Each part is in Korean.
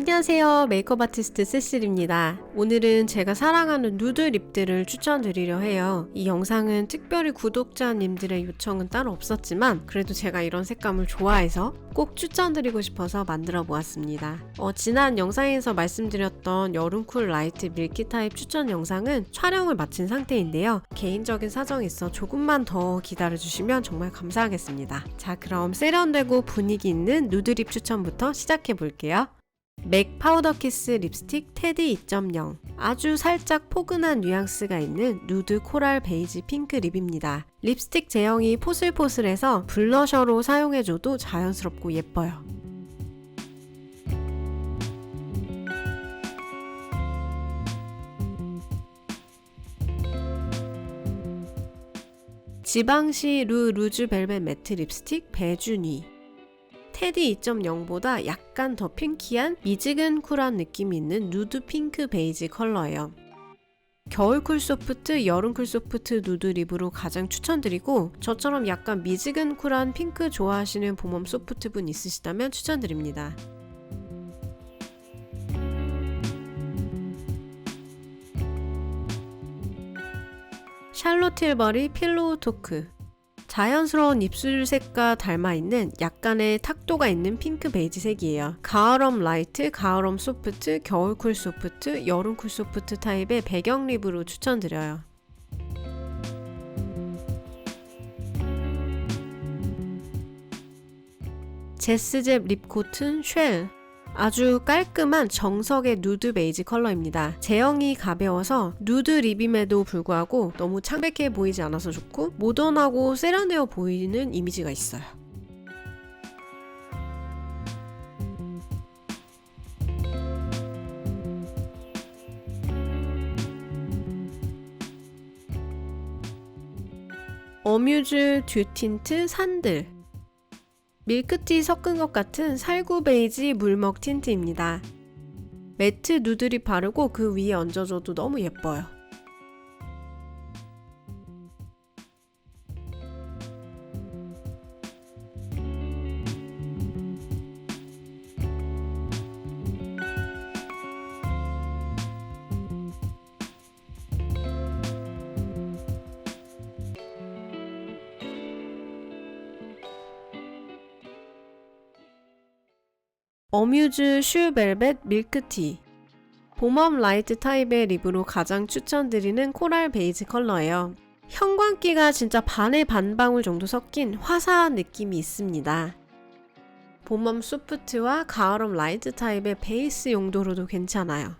안녕하세요. 메이크업 아티스트 세실입니다. 오늘은 제가 사랑하는 누드 립들을 추천드리려 해요. 이 영상은 특별히 구독자님들의 요청은 따로 없었지만 그래도 제가 이런 색감을 좋아해서 꼭 추천드리고 싶어서 만들어 보았습니다. 어, 지난 영상에서 말씀드렸던 여름쿨 라이트 밀키 타입 추천 영상은 촬영을 마친 상태인데요. 개인적인 사정이 있어 조금만 더 기다려 주시면 정말 감사하겠습니다. 자, 그럼 세련되고 분위기 있는 누드립 추천부터 시작해 볼게요. 맥 파우더 키스 립스틱 테디 2.0 아주 살짝 포근한 뉘앙스가 있는 누드 코랄 베이지 핑크 립입니다. 립스틱 제형이 포슬포슬해서 블러셔로 사용해줘도 자연스럽고 예뻐요. 지방시 루 루즈 벨벳 매트 립스틱 배준이 테디 2.0보다 약간 더 핑키한 미지근 쿨한 느낌이 있는 누드 핑크 베이지 컬러예요. 겨울 쿨 소프트, 여름 쿨 소프트 누드 립으로 가장 추천드리고 저처럼 약간 미지근 쿨한 핑크 좋아하시는 봄웜 소프트 분 있으시다면 추천드립니다. 샬롯 틸버리 필로우 토크 자연스러운 입술색과 닮아 있는 약간의 탁도가 있는 핑크 베이지색이에요. 가을엄 라이트, 가을엄 소프트, 겨울쿨 소프트, 여름쿨 소프트 타입의 배경 립으로 추천드려요. 제스잽 립코튼 쉘 아주 깔끔한 정석의 누드 베이지 컬러입니다. 제형이 가벼워서 누드 립임에도 불구하고 너무 창백해 보이지 않아서 좋고 모던하고 세련되어 보이는 이미지가 있어요. 어뮤즈 듀틴트 산들 밀크티 섞은 것 같은 살구 베이지 물먹 틴트입니다. 매트 누드립 바르고 그 위에 얹어줘도 너무 예뻐요. 어뮤즈 슈벨벳 밀크티 봄웜 라이트 타입의 립으로 가장 추천드리는 코랄 베이지 컬러예요. 형광기가 진짜 반에 반 방울 정도 섞인 화사한 느낌이 있습니다. 봄웜 소프트와 가을웜 라이트 타입의 베이스 용도로도 괜찮아요.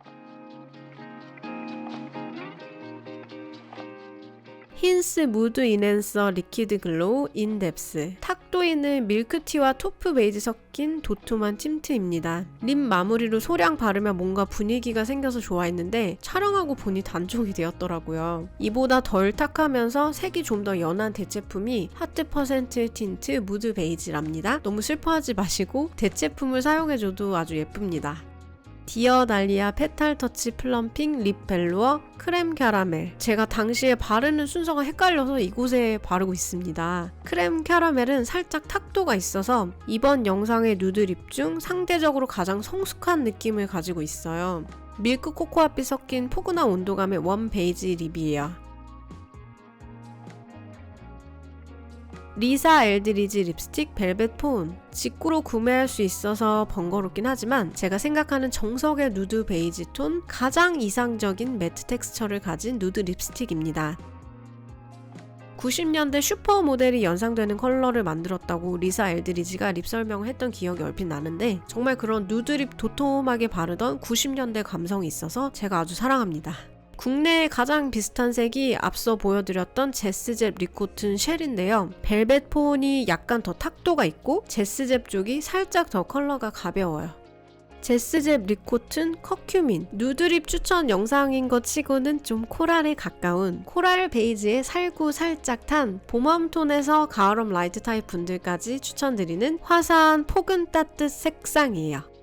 힌스 무드 인앤서 리퀴드 글로우 인뎁스 탁도 있는 밀크티와 토프 베이지 섞인 도톰한 틴트입니다. 립 마무리로 소량 바르면 뭔가 분위기가 생겨서 좋아했는데 촬영하고 보니 단종이 되었더라고요. 이보다 덜 탁하면서 색이 좀 더 연한 대체품이 하트 퍼센트 틴트 무드 베이지랍니다. 너무 슬퍼하지 마시고 대체품을 사용해줘도 아주 예쁩니다. 디어 달리아 페탈 터치 플럼핑 립 벨루어 크렘 캐러멜 제가 당시에 바르는 순서가 헷갈려서 이곳에 바르고 있습니다. 크렘 캐러멜은 살짝 탁도가 있어서 이번 영상의 누드 립 중 상대적으로 가장 성숙한 느낌을 가지고 있어요. 밀크 코코아빛 섞인 포근한 온도감의 원 베이지 립이에요. 리사 엘드리지 립스틱 벨벳 폰 직구로 구매할 수 있어서 번거롭긴 하지만 제가 생각하는 정석의 누드 베이지 톤 가장 이상적인 매트 텍스처를 가진 누드 립스틱입니다. 90년대 슈퍼 모델이 연상되는 컬러를 만들었다고 리사 엘드리지가 립 설명을 했던 기억이 얼핏 나는데 정말 그런 누드립 도톰하게 바르던 90년대 감성이 있어서 제가 아주 사랑합니다. 국내에 가장 비슷한 색이 앞서 보여드렸던 제스잽 리코튼 쉘인데요. 벨벳 폰이 약간 더 탁도가 있고 제스잽 쪽이 살짝 더 컬러가 가벼워요. 제스잽 리코튼 커큐민 누드립 추천 영상인 것 치고는 좀 코랄에 가까운 코랄 베이지에 살구 살짝 탄 봄웜 톤에서 가을웜 라이트 타입 분들까지 추천드리는 화사한 포근 따뜻 색상이에요.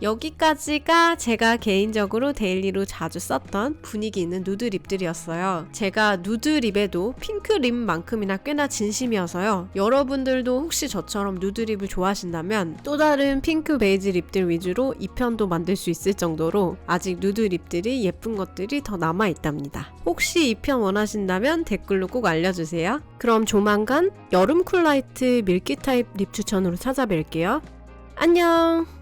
여기까지가 제가 개인적으로 데일리로 자주 썼던 분위기 있는 누드 립들이었어요. 제가 누드 립에도 핑크 립만큼이나 꽤나 진심이어서요. 여러분들도 혹시 저처럼 누드 립을 좋아하신다면 또 다른 핑크 베이지 립들 위주로 2편도 만들 수 있을 정도로 아직 누드 립들이 예쁜 것들이 더 남아 있답니다. 혹시 2편 원하신다면 댓글로 꼭 알려주세요. 그럼 조만간 여름 쿨라이트 밀키 타입 립 추천으로 찾아뵐게요. 안녕!